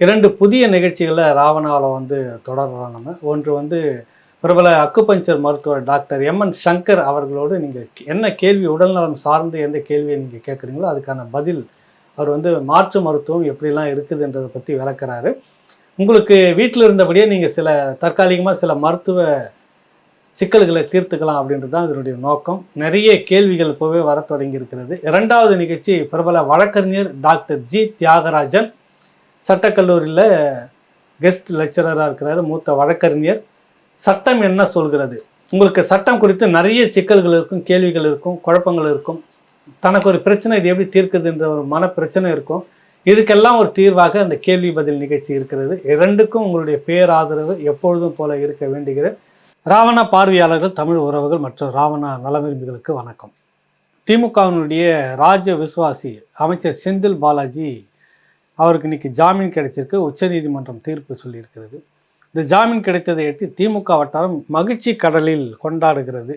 இரண்டு புதிய நிகழ்ச்சிகளை ராவணாவில் வந்து தொடர்றோம் நம்ம ஒன்று வந்து பிரபல அக்குபஞ்சர் மருத்துவர் டாக்டர் எம்என் சங்கர் அவர்களோடு நீங்கள் என்ன கேள்வி உடல்நலம் சார்ந்து எந்த கேள்வியை நீங்கள் கேட்குறீங்களோ அதுக்கான பதில் அவர் வந்து மாற்று மருத்துவம் எப்படிலாம் இருக்குதுன்றதை பற்றி விளக்குறாரு. உங்களுக்கு வீட்டில் இருந்தபடியே நீங்கள் சில தற்காலிகமாக சில மருத்துவ சிக்கல்களை தீர்த்துக்கலாம் அப்படின்றது தான் இதனுடைய நோக்கம். நிறைய கேள்விகள் இப்போவே வர தொடங்கி இருக்கிறது. இரண்டாவது நிகழ்ச்சி பிரபல வழக்கறிஞர் டாக்டர் ஜி தியாகராஜன். சட்டக்கல்லூரியில் கெஸ்ட் லெக்சரராக இருக்கிறார் மூத்த வழக்கறிஞர். சட்டம் என்ன சொல்கிறது? உங்களுக்கு சட்டம் குறித்து நிறைய சிக்கல்கள் இருக்கும் கேள்விகள் இருக்கும் குழப்பங்கள் இருக்கும். தனக்கு ஒரு பிரச்சனை இது எப்படி தீர்க்குதுன்ற ஒரு மன பிரச்சனை இருக்கும். இதுக்கெல்லாம் ஒரு தீர்வாக அந்த கேள்வி பதில் நிகழ்ச்சி இருக்கிறது. இரண்டுக்கும் உங்களுடைய பேராதரவு எப்பொழுதும் போல இருக்க வேண்டுகிறேன். ராவணா பார்வையாளர்கள் தமிழ் உறவுகள் மற்றும் ராவணா நலவிரும்பிகளுக்கு வணக்கம். திமுகவினுடைய ராஜ விசுவாசி அமைச்சர் செந்தில் பாலாஜி அவருக்கு இன்றைக்கி ஜாமீன் கிடைச்சிருக்கு. உச்சநீதிமன்றம் தீர்ப்பு சொல்லியிருக்கிறது. இந்த ஜாமீன் கிடைத்ததை எட்டி திமுக வட்டாரம் மகிழ்ச்சி கடலில் கொண்டாடுகிறது.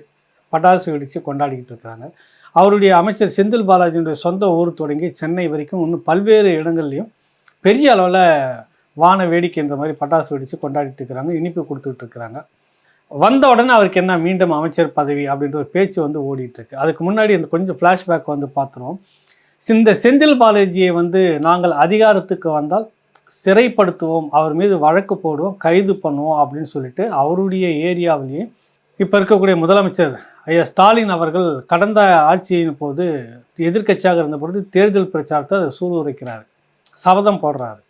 பட்டாசு வெடித்து கொண்டாடிக்கிட்டு இருக்கிறாங்க. அவருடைய அமைச்சர் செந்தில் பாலாஜியுடைய சொந்த ஊர் தொடங்கி சென்னை வரைக்கும் இன்னும் பல்வேறு இடங்கள்லையும் பெரிய அளவில் வான வேடிக்கைன்ற மாதிரி பட்டாசு வெடித்து கொண்டாடிட்டு இருக்கிறாங்க. இனிப்பு கொடுத்துட்டு இருக்கிறாங்க. வந்த உடனே அவருக்கு என்ன மீண்டும் அமைச்சர் பதவி அப்படின்ற ஒரு பேச்சு வந்து ஓடிட்டுருக்கு அதுக்கு முன்னாடி அந்த கொஞ்சம் ஃப்ளாஷ்பேக் வந்து பார்த்துருவோம். இந்த செந்தில் பாலாஜியை வந்து நாங்கள் அதிகாரத்துக்கு வந்தால் சிறைப்படுத்துவோம் அவர் மீது வழக்கு போடுவோம் கைது பண்ணுவோம் அப்படின்னு சொல்லிட்டு அவருடைய ஏரியாவிலேயே இப்போ இருக்கக்கூடிய முதலமைச்சர் ஐயா ஸ்டாலின் அவர்கள் கடந்த ஆட்சியின் போது எதிர்க்கட்சியாக இருந்த பொழுது தேர்தல் பிரச்சாரத்தை அதை சூளுரைக்கிறார் சபதம் போடுறாரு.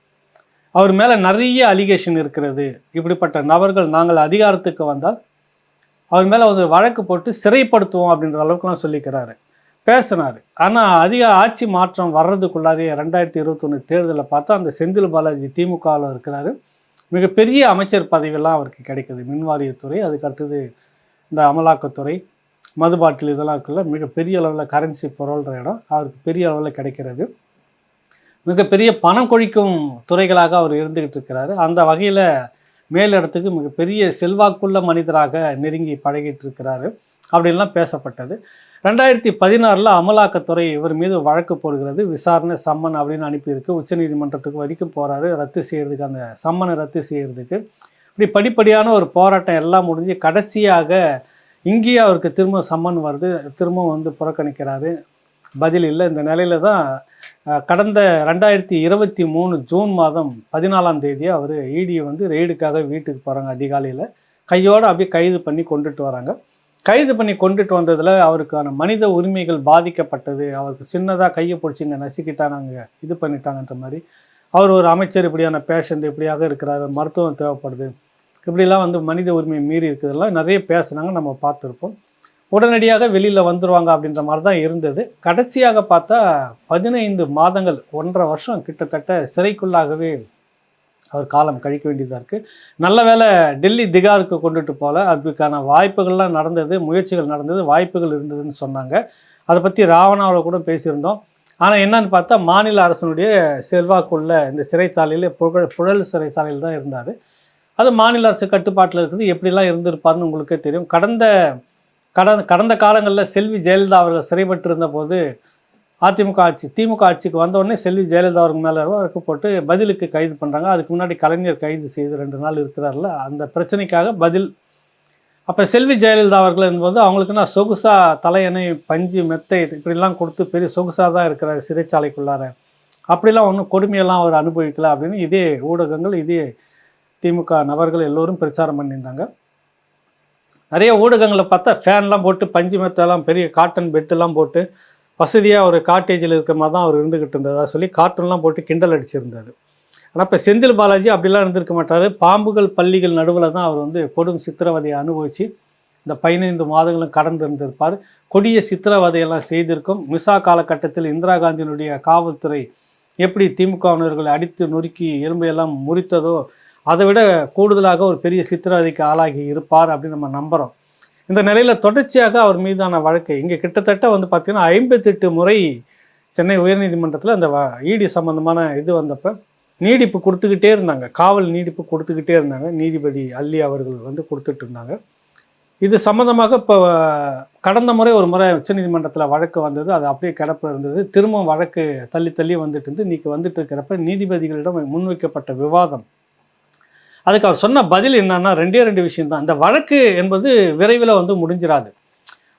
அவர் மேலே நிறைய அலிகேஷன் இருக்கிறது. இப்படிப்பட்ட நபர்கள் நாங்கள் அதிகாரத்துக்கு வந்தால் அவர் மேலே வந்து வழக்கு போட்டு சிறைப்படுத்துவோம் அப்படின்ற அளவுக்குலாம் சொல்லிக்கிறாரு. பேசினார். ஆனால் அதிக ஆட்சி மாற்றம் வர்றதுக்குள்ளாரே ரெண்டாயிரத்தி இருபத்தொன்று தேர்தலில் பார்த்தா அந்த செந்தில் பாலாஜி திமுகவில் இருக்கிறாரு. மிகப்பெரிய அமைச்சர் பதவியெல்லாம் அவருக்கு கிடைக்குது. மின்வாரியத்துறை அதுக்கு அடுத்தது இந்த அமலாக்கத்துறை மது பாட்டில் இதெல்லாம் இருக்குல்ல மிகப்பெரிய அளவில் கரன்சி பொருள்ற இடம் அவருக்கு பெரிய அளவில் கிடைக்கிறது. மிகப்பெரிய பணம் கொழிக்கும் துறைகளாக அவர் இருந்துக்கிட்டு இருக்கிறாரு. அந்த வகையில் மேலிடத்துக்கு மிகப்பெரிய செல்வாக்குள்ள மனிதராக நெருங்கி பழகிட்டு இருக்கிறாரு. அப்படின்லாம் பேசப்பட்டது. ரெண்டாயிரத்தி பதினாறில் அமலாக்கத்துறை இவர் மீது வழக்கு போடுகிறது. விசாரணை சம்மன் அப்படின்னு அனுப்பியிருக்கு. உச்சநீதிமன்றத்துக்கு வரைக்கும் போகிறாரு ரத்து செய்கிறதுக்கு அந்த சம்மனை ரத்து செய்கிறதுக்கு இப்படி படிப்படியான ஒரு போராட்டம் எல்லாம் முடிஞ்சு கடைசியாக இங்கேயே அவருக்கு திரும்ப சம்மன் வருது. திரும்பவும் வந்து புறக்கணிக்கிறாரு. பதில் இல்லை. இந்த நிலையில தான் கடந்த ரெண்டாயிரத்தி இருபத்தி மூணு ஜூன் மாதம் பதினாலாம் தேதி அவர் ஈடியை வந்து ரெய்டுக்காக வீட்டுக்கு போகிறாங்க அதிகாலையில் கையோடு அப்படியே கைது பண்ணி கொண்டுட்டு வராங்க. கைது பண்ணி கொண்டுட்டு வந்ததில் அவருக்கான மனித உரிமைகள் பாதிக்கப்பட்டது. அவருக்கு சின்னதாக கையை பிடிச்சி இங்கே நசுக்கிட்டாங்க இது பண்ணிட்டாங்கன்ற மாதிரி. அவர் ஒரு அமைச்சர் இப்படியான பேஷண்ட் இப்படியாக இருக்கிறாரு மருத்துவம் தேவைப்படுது. இப்படிலாம் வந்து மனித உரிமை மீறி இருக்கிறதெல்லாம் நிறைய பேசுனாங்க நம்ம பார்த்துருப்போம். உடனடியாக வெளியில் வந்துருவாங்க அப்படின்ற மாதிரி தான் இருந்தது. கடைசியாக பார்த்தா பதினைந்து மாதங்கள் ஒன்றரை வருஷம் கிட்டத்தட்ட சிறைக்குள்ளாகவே அவர் காலம் கழிக்க வேண்டியதாக இருக்குது நல்ல வேளை டெல்லி திகாருக்கு கொண்டுட்டு போல அதுக்கான வாய்ப்புகள்லாம் நடந்தது முயற்சிகள் நடந்தது வாய்ப்புகள் இருந்ததுன்னு சொன்னாங்க. அதை பற்றி ராவணாவில் கூட பேசியிருந்தோம். ஆனால் என்னன்னு பார்த்தா மாநில அரசனுடைய செல்வாக்குள்ள இந்த சிறைச்சாலையில் புகழ் புழல் சிறைச்சாலையில் தான் இருந்தார். அது மாநில அரசு கட்டுப்பாட்டில் இருக்குது எப்படிலாம் இருந்திருப்பாருன்னு உங்களுக்கே தெரியும். கடந்த கடந்த கடந்த காலங்களில் செல்வி ஜெயலலிதா அவர்கள் சிறைப்பட்டு இருந்த போது அதிமுக ஆட்சி திமுக ஆட்சிக்கு வந்த செல்வி ஜெயலலிதா அவருக்கு மேலே வழக்கு போட்டு பதிலுக்கு கைது பண்ணுறாங்க அதுக்கு முன்னாடி கலைஞர் கைது செய்து ரெண்டு நாள் இருக்கிறார்ல. அந்த பிரச்சனைக்காக பதில். அப்போ செல்வி ஜெயலலிதா அவர்கள் என்பது அவங்களுக்கு நான் சொகுசா தலையணை பஞ்சு மெத்தை இப்படிலாம் கொடுத்து பெரிய சொகுசாக தான் இருக்கிறார் சிறைச்சாலைக்குள்ளார. அப்படிலாம் ஒன்றும் கொடுமையெல்லாம் அவர் அனுபவிக்கல அப்படின்னு இதே ஊடகங்கள் இதே திமுக நபர்கள் எல்லோரும் பிரச்சாரம் பண்ணியிருந்தாங்க. நிறைய ஊடகங்களை பார்த்தா ஃபேன்லாம் போட்டு பஞ்சு மெத்தெல்லாம் பெரிய காட்டன் பெட்டெல்லாம் போட்டு வசதியாக ஒரு காட்டேஜில் இருக்கிற மாதிரி தான் அவர் இருந்துக்கிட்டு இருந்ததா. சொல்லி கார்ட்டூன்லாம் போட்டு கிண்டல் அடிச்சிருந்தாரு. ஆனால் இப்போ செந்தில் பாலாஜி அப்படிலாம் இருந்திருக்க மாட்டார். பாம்புகள் பள்ளிகள் நடுவில் தான் அவர் வந்து கொடும் சித்திரவதையை அனுபவித்து இந்த பதினைந்து மாதங்களும் கடந்து இருந்திருப்பார் கொடிய சித்திரவதையெல்லாம் செய்திருக்கும். மிசா காலகட்டத்தில் இந்திரா காந்தியினுடைய காவல்துறை எப்படி திமுகவினர்களை அடித்து நொறுக்கி எலும்பையெல்லாம் முறித்ததோ அதை விட கூடுதலாக ஒரு பெரிய சித்திரவதைக்கு ஆளாகி இருப்பார் அப்படின்னு நம்ம நம்புகிறோம் இந்த நிலையில் தொடர்ச்சியாக அவர் மீதான வழக்கு இங்கே கிட்டத்தட்ட வந்து பார்த்திங்கன்னா ஐம்பத்தெட்டு முறை சென்னை உயர்நீதிமன்றத்தில் அந்த இடி சம்பந்தமான இது வந்தப்போ நீடிப்பு கொடுத்துக்கிட்டே இருந்தாங்க. காவல் நீடிப்பு கொடுத்துக்கிட்டே இருந்தாங்க. நீதிபதி அல்லி அவர்கள் வந்து கொடுத்துட்டு இருந்தாங்க. இது சம்மந்தமாக இப்போ கடந்த முறை ஒரு முறை உச்சநீதிமன்றத்தில் வழக்கு வந்தது. அது அப்படியே கிடப்பில் இருந்தது. திரும்ப வழக்கு தள்ளி தள்ளி வந்துட்டு இருந்து இன்றைக்கி வந்துட்டு இருக்கிறப்ப நீதிபதிகளிடம் முன்வைக்கப்பட்ட விவாதம் அதுக்கு அவர் சொன்ன பதில் என்னன்னா ரெண்டே ரெண்டு விஷயம்தான். அந்த இந்த வழக்கு என்பது விரைவில் வந்து முடிஞ்சிடாது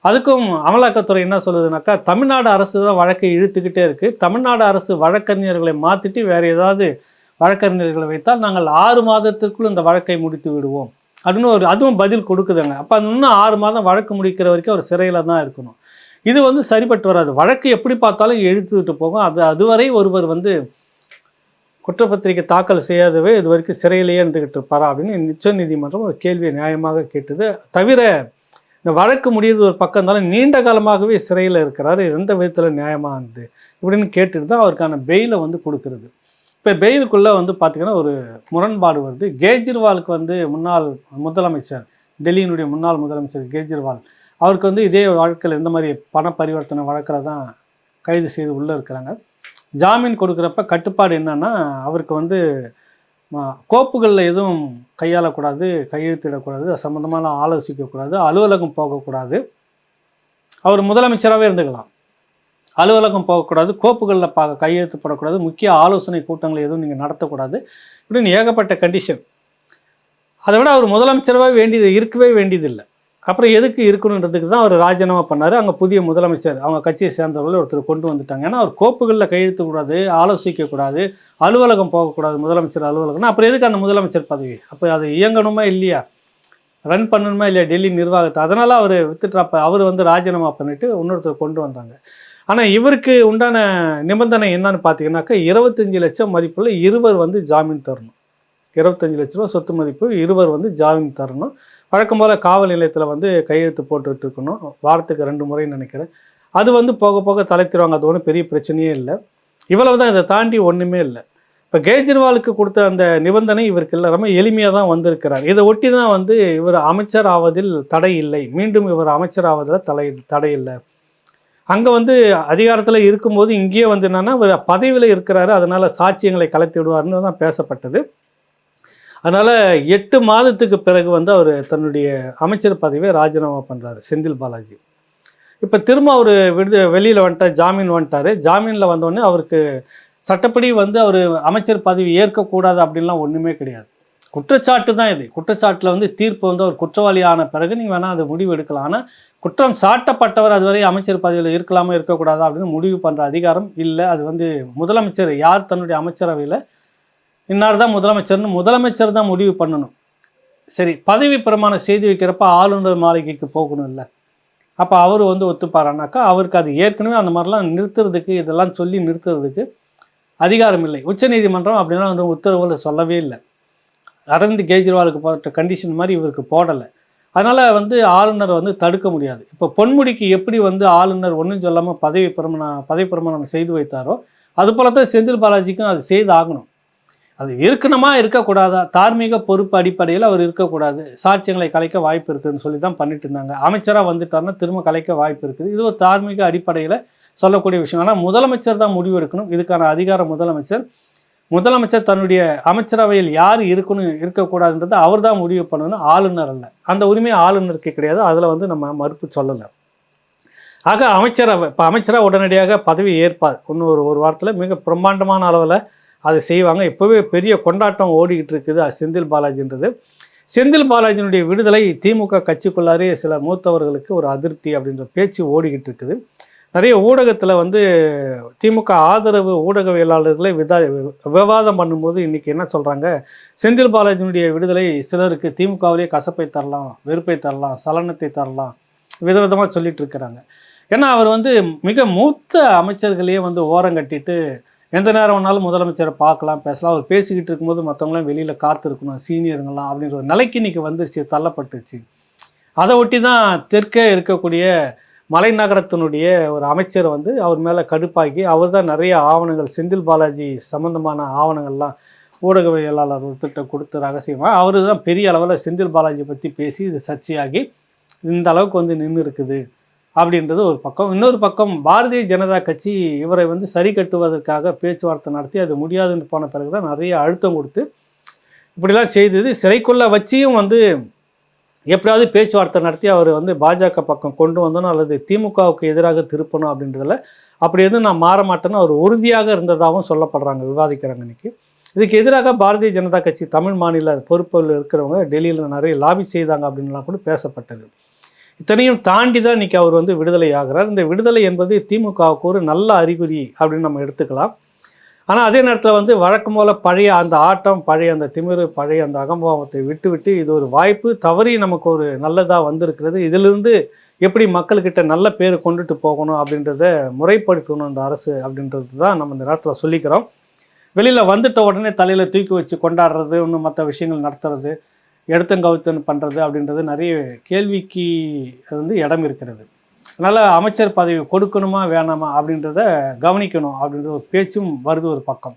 அதுக்கும் அமலாக்கத்துறை என்ன சொல்லுதுனாக்கா தமிழ்நாடு அரசு தான் வழக்கை இழுத்துக்கிட்டே இருக்குது தமிழ்நாடு அரசு வழக்கறிஞர்களை மாற்றிட்டு வேறு ஏதாவது வழக்கறிஞர்களை வைத்தால் நாங்கள் ஆறு மாதத்திற்குள் இந்த வழக்கை முடித்து விடுவோம். அப்படின்னு ஒரு அதுவும் பதில் கொடுக்குதுங்க. அப்போ இன்னும் ஆறு மாதம் வழக்கு முடிக்கிற வரைக்கும் அவர் சிறையில் தான் இருக்கணும். இது வந்து சரிப்பட்டு வராது. வழக்கு எப்படி பார்த்தாலும் இழுத்துக்கிட்டு போகும். அது அதுவரை ஒருவர் வந்து குற்றப்பத்திரிகை தாக்கல் செய்யாதவே இது வரைக்கும் சிறையிலேயே இருந்துக்கிட்டு இருப்பாரா அப்படின்னு உச்ச நீதிமன்றம் ஒரு கேள்வியை நியாயமாக கேட்டது. தவிர இந்த வழக்கு முடியுது ஒரு பக்கம் இருந்தாலும் நீண்ட காலமாகவே சிறையில் இருக்கிறாரு. எந்த விதத்தில் நியாயமாக இருந்தது இப்படின்னு கேட்டுட்டு தான் அவருக்கான பெயிலை வந்து கொடுக்குறது. இப்போ பெயிலுக்குள்ளே வந்து பார்த்திங்கன்னா ஒரு முரண்பாடு வருது. கேஜ்ரிவாலுக்கு வந்து முன்னாள் முதலமைச்சர் டெல்லியினுடைய முன்னாள் முதலமைச்சர் கேஜ்ரிவால் அவருக்கு வந்து இதே வழக்கில் இந்த மாதிரி பண பரிவர்த்தனை வழக்கில் தான் கைது செய்து உள்ளே இருக்கிறாங்க. ஜாமீன் கொடுக்குறப்ப கட்டுப்பாடு என்னன்னா அவருக்கு வந்து கோப்புகளில் எதுவும் கையாளக்கூடாது கையெழுத்திடக்கூடாது அது சம்மந்தமான ஆலோசிக்கக்கூடாது அலுவலகம் போகக்கூடாது. அவர் முதலமைச்சராகவே இருந்துக்கலாம். அலுவலகம் போகக்கூடாது கோப்புகளில் பா கையெழுத்து போடக்கூடாது முக்கிய ஆலோசனை கூட்டங்களை எதுவும் நீங்கள் நடத்தக்கூடாது. இப்படின்னு ஏகப்பட்ட கண்டிஷன் அதை விட அவர் முதலமைச்சராகவே வேண்டியது இருக்கவே வேண்டியதில்லை. அப்புறம் எதுக்கு இருக்கணுன்றதுக்கு தான் அவர் ராஜினாமா பண்ணார். அங்கே புதிய முதலமைச்சர் அவங்க கட்சியை சேர்ந்தவர்கள் ஒருத்தர் கொண்டு வந்துட்டாங்க. ஏன்னா அவர் கோப்புகளில் கையெழுத்தக்கூடாது ஆலோசிக்கக்கூடாது அலுவலகம் போகக்கூடாது முதலமைச்சர் அலுவலகம்னா. அப்புறம் எதுக்கு அந்த முதலமைச்சர் பதவி? அப்போ அது இயங்கணுமா இல்லையா? ரன் பண்ணணுமா இல்லையா டெல்லி நிர்வாகத்தை? அதனால் அவர் வித்துட்றாப்ப அவர் வந்து ராஜினாமா பண்ணிட்டு இன்னொருத்தர் கொண்டு வந்தாங்க. ஆனால் இவருக்கு உண்டான நிபந்தனை என்னன்னு பார்த்தீங்கன்னாக்கா இருபத்தஞ்சி லட்சம் மதிப்புள்ள இருவர் வந்து ஜாமீன் தரணும். இருபத்தஞ்சி லட்ச ரூபா சொத்து மதிப்பு. இருவர் வந்து ஜாமீன் தரணும். வழக்கம் போல் காவல் நிலையத்தில் வந்து கையெழுத்து போட்டுட்டு இருக்கணும். வாரத்துக்கு ரெண்டு முறைன்னு நினைக்கிறேன். அது வந்து போக போக தலைத்திருவாங்க அது ஒன்றும் பெரிய பிரச்சனையே இல்லை. இவ்வளவு தான் இதை தாண்டி ஒன்றுமே இல்லை. இப்போ கேஜ்ரிவாலுக்கு கொடுத்த அந்த நிபந்தனை இவருக்கு இல்லை. ரொம்ப எளிமையாக தான் வந்திருக்கிறார். இதை ஒட்டி தான் வந்து இவர் அமைச்சர் ஆவதில் தடை இல்லை. மீண்டும் இவர் அமைச்சர் ஆவதில் தடை தடை இல்லை. அங்கே வந்து அதிகாரத்தில் இருக்கும்போது இங்கேயே வந்து என்னென்னா இவர் பதவியில் இருக்கிறாரு. அதனால் சாட்சியங்களை கலத்தி விடுவார்னு தான் பேசப்பட்டது. அதனால் எட்டு மாதத்துக்கு பிறகு வந்து அவர் தன்னுடைய அமைச்சர் பதவியை ராஜினாமா பண்ணுறாரு செந்தில் பாலாஜி. இப்போ திரும்ப அவர் விடுத வெளியில் வந்துட்டார் ஜாமீன் வந்துட்டார். ஜாமீனில் வந்தோடனே அவருக்கு சட்டப்படி வந்து அவர் அமைச்சர் பதவி ஏற்கக்கூடாது அப்படின்லாம் ஒன்றுமே கிடையாது. குற்றச்சாட்டு தான் இது. குற்றச்சாட்டில் வந்து தீர்ப்பு வந்து அவர் குற்றவாளி ஆன பிறகு நீங்கள் வேணால் அது முடிவு எடுக்கலாம். ஆனால் குற்றம் சாட்டப்பட்டவர் அதுவரை அமைச்சர் பதவியில் இருக்கலாமா இருக்கக்கூடாதா அப்படின்னு முடிவு பண்ணுற அதிகாரம் இல்லை. அது வந்து முதலமைச்சர் யார் தன்னுடைய அமைச்சரவையில் இன்னார் தான் முதலமைச்சர்னு முதலமைச்சர் தான் முடிவு பண்ணணும். சரி பதவி பிரமாணம் செய்து வைக்கிறப்ப ஆளுநர் மாளிகைக்கு போகணும் இல்லை அப்போ அவர் வந்து ஒத்துப்பாரானாக்கா அவருக்கு அது ஏற்கனவே அந்த மாதிரிலாம் நிறுத்துறதுக்கு இதெல்லாம் சொல்லி நிறுத்துறதுக்கு அதிகாரம் இல்லை. உச்சநீதிமன்றம் அப்படின்னா வந்து உத்தரவில் சொல்லவே இல்லை. அரவிந்த் கெஜ்ரிவாலுக்கு போட்ட கண்டிஷன் மாதிரி இவருக்கு போடலை. அதனால் வந்து ஆளுநரை வந்து தடுக்க முடியாது. இப்போ பொன்முடிக்கு எப்படி வந்து ஆளுநர் ஒன்றும் சொல்லாமல் பதவி பிரமாணம் பதவி பிரமாணம் செய்து வைத்தாரோ அது போல தான் செந்தில் பாலாஜிக்கும் அது செய்து ஆகணும் அது இருக்கணுமா இருக்கக்கூடாதா? தார்மீக பொறுப்பு அடிப்படையில் அவர் இருக்கக்கூடாது. சாட்சியங்களை கலைக்க வாய்ப்பு இருக்குதுன்னு சொல்லி தான் பண்ணிட்டு இருந்தாங்க. அமைச்சராக வந்துட்டாருன்னா திரும்ப கலைக்க வாய்ப்பு இருக்குது. இது ஒரு தார்மீக அடிப்படையில் சொல்லக்கூடிய விஷயம். ஆனால் முதலமைச்சர் தான் முடிவு எடுக்கணும். இதுக்கான அதிகாரம் முதலமைச்சர். முதலமைச்சர் தன்னுடைய அமைச்சரவையில் யார் இருக்கணும் இருக்கக்கூடாதுன்றதை அவர் தான் முடிவு பண்ணணும். ஆளுநர் அல்ல. அந்த உரிமை ஆளுநருக்கு கிடையாது. அதில் வந்து நம்ம மறுப்பு சொல்லலை. ஆக அமைச்சரவை இப்போ அமைச்சராக உடனடியாக பதவி ஏற்பார். இன்னும் ஒரு ஒரு வாரத்தில் மிக பிரம்மாண்டமான அளவில் அதை செய்வாங்க. இப்போவே பெரிய கொண்டாட்டம் ஓடிக்கிட்டு இருக்குது. அது செந்தில் பாலாஜின்றது. செந்தில் பாலாஜியினுடைய விடுதலை திமுக கட்சிக்குள்ளாரே சில மூத்தவர்களுக்கு ஒரு அதிருப்தி அப்படின்ற பேச்சு ஓடிக்கிட்டு இருக்குது. நிறைய ஊடகத்தில் வந்து திமுக ஆதரவு ஊடகவியலாளர்களை விதா விவாதம் பண்ணும்போது இன்றைக்கி என்ன சொல்கிறாங்க செந்தில் பாலாஜியினுடைய விடுதலை சிலருக்கு திமுகவிலே கசப்பை தரலாம் வெறுப்பை தரலாம் சலனத்தை தரலாம் விதவிதமாக சொல்லிட்டு இருக்கிறாங்க. ஏன்னா அவர் வந்து மிக மூத்த அமைச்சர்களையே வந்து ஓரம் கட்டிட்டு எந்த நேரம் வேணாலும் முதலமைச்சரை பார்க்கலாம் பேசலாம். அவர் பேசிக்கிட்டு இருக்கும்போது மற்றவங்களாம் வெளியில் காத்திருக்கணும் சீனியருங்களாம் அப்படின்ற ஒரு நிலைக்கு இன்னைக்கு வந்துருச்சு தள்ளப்பட்டுருச்சு. அதை ஒட்டி தான் தெற்கே இருக்கக்கூடிய மலைநகரத்தினுடைய ஒரு அமைச்சர் வந்து அவர் மேலே கடுப்பாகி அவர் தான் நிறைய ஆவணங்கள் செந்தில் பாலாஜி சம்மந்தமான ஆவணங்கள்லாம் ஊடகவியலாளர் ஒருத்தர்கிட்ட கொடுத்து ரகசியமாக அவர் தான் பெரிய அளவில் செந்தில் பாலாஜி பற்றி பேசி இது சர்ச்சையாகி இந்த அளவுக்கு வந்து நின்று இருக்குது அப்படின்றது ஒரு பக்கம். இன்னொரு பக்கம் பாரதிய ஜனதா கட்சி இவரை வந்து சரி கட்டுவதற்காக பேச்சுவார்த்தை நடத்தி அது முடியாதுன்னு போன பிறகு தான் நிறைய அழுத்தம் கொடுத்து இப்படிலாம் செய்தது. சிறைக்குள்ள வச்சியும் வந்து எப்படியாவது பேச்சுவார்த்தை நடத்தி அவர் வந்து பாஜக பக்கம் கொண்டு வந்தணும் அல்லது திமுகவுக்கு எதிராக திருப்பணும் அப்படின்றதில் அப்படி எதுவும் நான் மாற மாட்டேன்னு அவர் உறுதியாக இருந்ததாகவும் சொல்லப்படுறாங்க விவாதிக்கிறாங்க இன்னைக்கு. இதுக்கு எதிராக பாரதிய ஜனதா கட்சி தமிழ் மாநில பொறுப்பில் இருக்கிறவங்க டெல்லியில் நிறைய லாபி செய்தாங்க அப்படின்லாம் கூட பேசப்பட்டது. இத்தனையும் தாண்டி தான் இன்றைக்கி அவர் வந்து விடுதலை ஆகிறார். இந்த விடுதலை என்பது திமுகவுக்கு ஒரு நல்ல அறிகுறி அப்படின்னு நம்ம எடுத்துக்கலாம். ஆனால் அதே நேரத்தில் வந்து வழக்கம் போல் பழைய அந்த ஆட்டம் பழைய அந்த திமிரு பழைய அந்த அகம்பாவத்தை விட்டு விட்டு இது ஒரு வாய்ப்பு தவறி நமக்கு ஒரு நல்லதாக வந்திருக்கிறது. இதிலிருந்து எப்படி மக்கள்கிட்ட நல்ல பேர் கொண்டுட்டு போகணும் அப்படின்றத முறைப்படுத்தணும் இந்த அரசு அப்படின்றது தான் நம்ம இந்த நேரத்தில் சொல்லிக்கிறோம். வெளியில் வந்துட்ட உடனே தலையில் தூக்கி வச்சு கொண்டாடுறது இன்னும் மற்ற விஷயங்கள் நடத்துறது. எடுத்தங்கவுத்தன் பண்ணுறது அப்படின்றது நிறைய கேள்விக்கு வந்து இடம் இருக்கிறது. அதனால் அமைச்சர் பதவி கொடுக்கணுமா வேணாமா அப்படின்றத கவனிக்கணும் அப்படின்ற ஒரு பேச்சும் வருது ஒரு பக்கம்.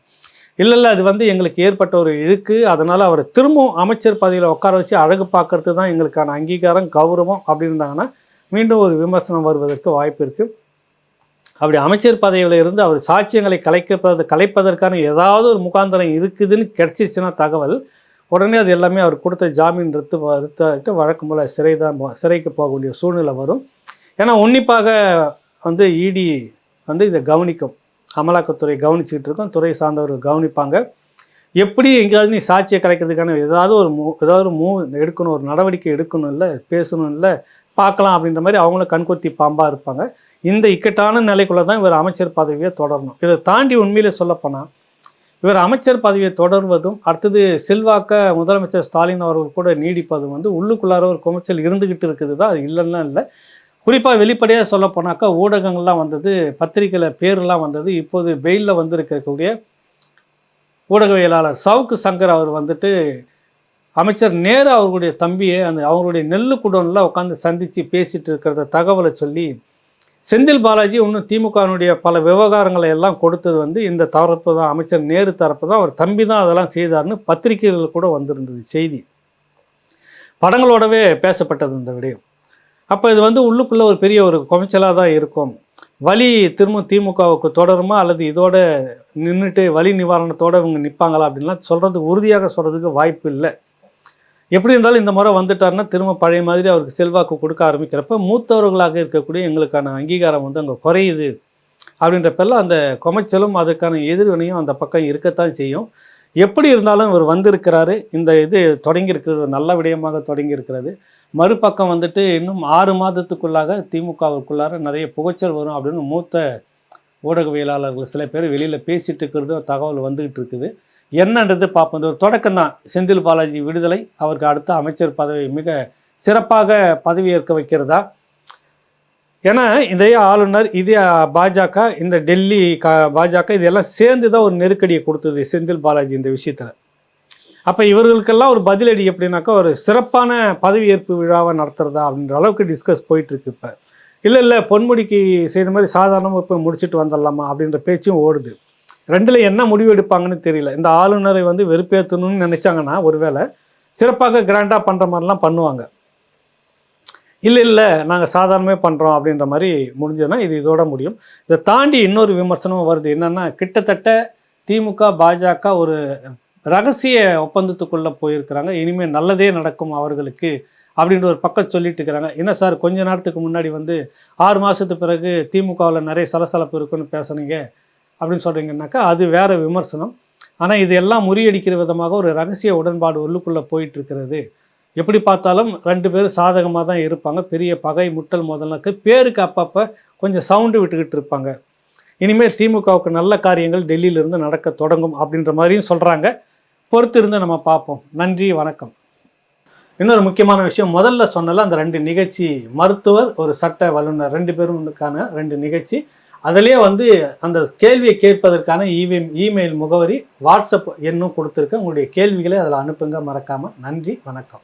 இல்லை இல்லை அது வந்து எங்களுக்கு ஏற்பட்ட ஒரு இழுக்கு. அதனால் அவர் திரும்பவும் அமைச்சர் பதவியில் உட்கார வச்சு அழகு பார்க்கறது தான் எங்களுக்கான அங்கீகாரம் கௌரவம் அப்படின்றாங்கன்னா மீண்டும் ஒரு விமர்சனம் வருவதற்கு வாய்ப்பு இருக்குது அப்படி அமைச்சர் பதவியில் இருந்து அவர் சாட்சியங்களை கலைக்கப்பது கலைப்பதற்கான ஏதாவது ஒரு முகாந்திரம் இருக்குதுன்னு கிடச்சிருச்சுன்னா தகவல் உடனே அது எல்லாமே அவர் கொடுத்த ஜாமீன் ரத்து ரத்து வழக்கம் போல் சிறை தான் சிறைக்கு போக வேண்டிய சூழ்நிலை வரும். ஏன்னா உன்னிப்பாக வந்து இடி வந்து இதை கவனிக்கும். அமலாக்கத்துறை கவனிச்சுக்கிட்டு இருக்கும். துறை சார்ந்தவர்கள் கவனிப்பாங்க. எப்படி எங்கேயாவது நீ சாட்சியை கலைக்கிறதுக்கான ஏதாவது ஒரு மூ ஏதாவது ஒரு மூவ் எடுக்கணும் ஒரு நடவடிக்கை எடுக்கணும் இல்லை பேசணும் இல்லை பார்க்கலாம் அப்படின்ற மாதிரி அவங்களும் கண்கொத்தி பாம்பாக இருப்பாங்க. இந்த இக்கட்டான நிலைக்குள்ளே தான் இவர் அமைச்சர் பதவியை தொடரணும். இதை தாண்டி உண்மையிலே சொல்லப்போனால் இவர் அமைச்சர் பதவியை தொடர்வதும் அடுத்தது செல்வாக்க முதலமைச்சர் ஸ்டாலின் அவர்கள் கூட நீடிப்பதும் வந்து உள்ளுக்குள்ளார ஒரு குமைச்சல் இருந்துக்கிட்டு இருக்குது தான். அது இல்லைன்னா இல்லை. குறிப்பாக வெளிப்படையாக சொல்ல போனாக்கா ஊடகங்கள்லாம் வந்தது பத்திரிகையில் பேர்லாம் வந்தது இப்போது பெயிலில் வந்திருக்கக்கூடிய ஊடகவியலாளர் சவுக்கு சங்கர் அவர் வந்துட்டு அமைச்சர் நேரு அவர்களுடைய தம்பியை அந்த அவங்களுடைய நெல்லு குடோனில் உட்காந்து சந்தித்து பேசிகிட்டு இருக்கிறத தகவலை சொல்லி செந்தில் பாலாஜி இன்னும் திமுகவினுடைய பல விவகாரங்களை எல்லாம் கொடுத்தது வந்து இந்த தரப்பு தான் அமைச்சர் நேரு தரப்பு தான். அவர் தம்பி தான் அதெல்லாம் செய்தார்னு பத்திரிகைகள் கூட வந்திருந்தது செய்தி. படங்களோடவே பேசப்பட்டது இந்த விடயம். அப்போ இது வந்து உள்ளுக்குள்ளே ஒரு பெரிய ஒரு குமைச்சலாக தான் இருக்கும். வலி திரும்ப திமுகவுக்கு தொடருமா? அல்லது இதோட நின்றுட்டு வலி நிவாரணத்தோடு இவங்க நிற்பாங்களா அப்படின்லாம் சொல்கிறது உறுதியாக சொல்கிறதுக்கு வாய்ப்பு இல்லை. எப்படி இருந்தாலும் இந்த முறை வந்துட்டாருன்னா திரும்ப பழைய மாதிரி அவருக்கு செல்வாக்கு கொடுக்க ஆரம்பிக்கிறப்ப மூத்தவர்களாக இருக்கக்கூடிய எங்களுக்கான அங்கீகாரம் வந்து அங்கே குறையுது அப்படின்ற அந்த குமைச்சலும் அதுக்கான எதிர்வினையும் அந்த பக்கம் இருக்கத்தான் செய்யும். எப்படி இருந்தாலும் இவர் வந்திருக்கிறாரு. இந்த இது தொடங்கியிருக்கிறது நல்ல விடயமாக தொடங்கியிருக்கிறது. மறுபக்கம் வந்துட்டு இன்னும் ஆறு மாதத்துக்குள்ளாக திமுகவுக்குள்ளார நிறைய புகைச்சல் வரும் அப்படின்னு மூத்த ஊடகவியலாளர்கள் சில பேர் வெளியில் பேசிட்டு இருக்கிறதும் தகவல் வந்துக்கிட்டு இருக்குது. என்னன்றது பார்ப்போம். இந்த ஒரு தொடக்கம் தான். செந்தில் பாலாஜி விடுதலை அவருக்கு அடுத்த அமைச்சர் பதவி மிக சிறப்பாக பதவியேற்க வைக்கிறதா? ஏன்னா இதே ஆளுநர் இதே பாஜக இந்த டெல்லி க பாஜக இதெல்லாம் சேர்ந்து தான் ஒரு நெருக்கடியை கொடுத்தது செந்தில் பாலாஜி இந்த விஷயத்தில். அப்போ இவர்களுக்கெல்லாம் ஒரு பதிலடி எப்படின்னாக்கா ஒரு சிறப்பான பதவியேற்பு விழாவை நடத்துறதா அப்படின்ற அளவுக்கு டிஸ்கஸ் போயிட்டுருக்கு இப்போ. இல்லை இல்லை பொன்முடிக்கு செய்த மாதிரி சாதாரணமாக இப்போ முடிச்சுட்டு வந்துடலாமா அப்படின்ற பேச்சும் ஓடுது. ரெண்டில் என்ன முடிவு எடுப்பாங்கன்னு தெரியல. இந்த ஆளுநரை வந்து வெறுப்பேற்றணும்னு நினச்சாங்கன்னா ஒருவேளை சிறப்பாக கிராண்டாக பண்ணுற மாதிரிலாம் பண்ணுவாங்க. இல்லை இல்லை நாங்கள் சாதாரணமே பண்ணுறோம் அப்படின்ற மாதிரி முடிஞ்சதுன்னா இது இதோட முடியும். இதை தாண்டி இன்னொரு விமர்சனமும் வருது. என்னென்னா கிட்டத்தட்ட திமுக பாஜக ஒரு ரகசிய ஒப்பந்தத்துக்குள்ளே போயிருக்கிறாங்க. இனிமேல் நல்லதே நடக்கும் அவர்களுக்கு அப்படின்ற ஒரு பக்கம் சொல்லிட்டு இருக்கிறாங்க. என்ன சார் கொஞ்ச நேரத்துக்கு முன்னாடி வந்து ஆறு மாதத்துக்கு பிறகு திமுகவில் நிறைய சலசலப்பு இருக்குன்னு பேசுனீங்க. அப்படின்னு சொல்கிறீங்கன்னாக்கா அது வேறு விமர்சனம். ஆனால் இது எல்லாம் முறியடிக்கிற விதமாக ஒரு ரகசிய உடன்பாடு உள்ளுக்குள்ளே போயிட்டு இருக்கிறது எப்படி பார்த்தாலும் ரெண்டு பேரும் சாதகமாக தான் இருப்பாங்க. பெரிய பகை முட்டல் முதலுக்கு பேருக்கு அப்பப்போ கொஞ்சம் சவுண்டு விட்டுக்கிட்டு இருப்பாங்க. இனிமேல் திமுகவுக்கு நல்ல காரியங்கள் டெல்லியிலிருந்து நடக்க தொடங்கும் அப்படின்ற மாதிரியும் சொல்கிறாங்க பொறுத்து இருந்து நம்ம பார்ப்போம். நன்றி வணக்கம். இன்னொரு முக்கியமான விஷயம் முதல்ல சொன்னல அந்த ரெண்டு நிகழ்ச்சி மருத்துவர் ஒரு சட்ட வல்லுநர் ரெண்டு பேருக்கான ரெண்டு நிகழ்ச்சி. அதிலே வந்து அந்த கேள்வியை கேட்பதற்கான இமெயில் இமெயில் முகவரி வாட்ஸ்அப் எண்ணும் கொடுத்துருக்கேன். உங்களுடைய கேள்விகளை அதில் அனுப்புங்க. மறக்காமல் நன்றி. வணக்கம்.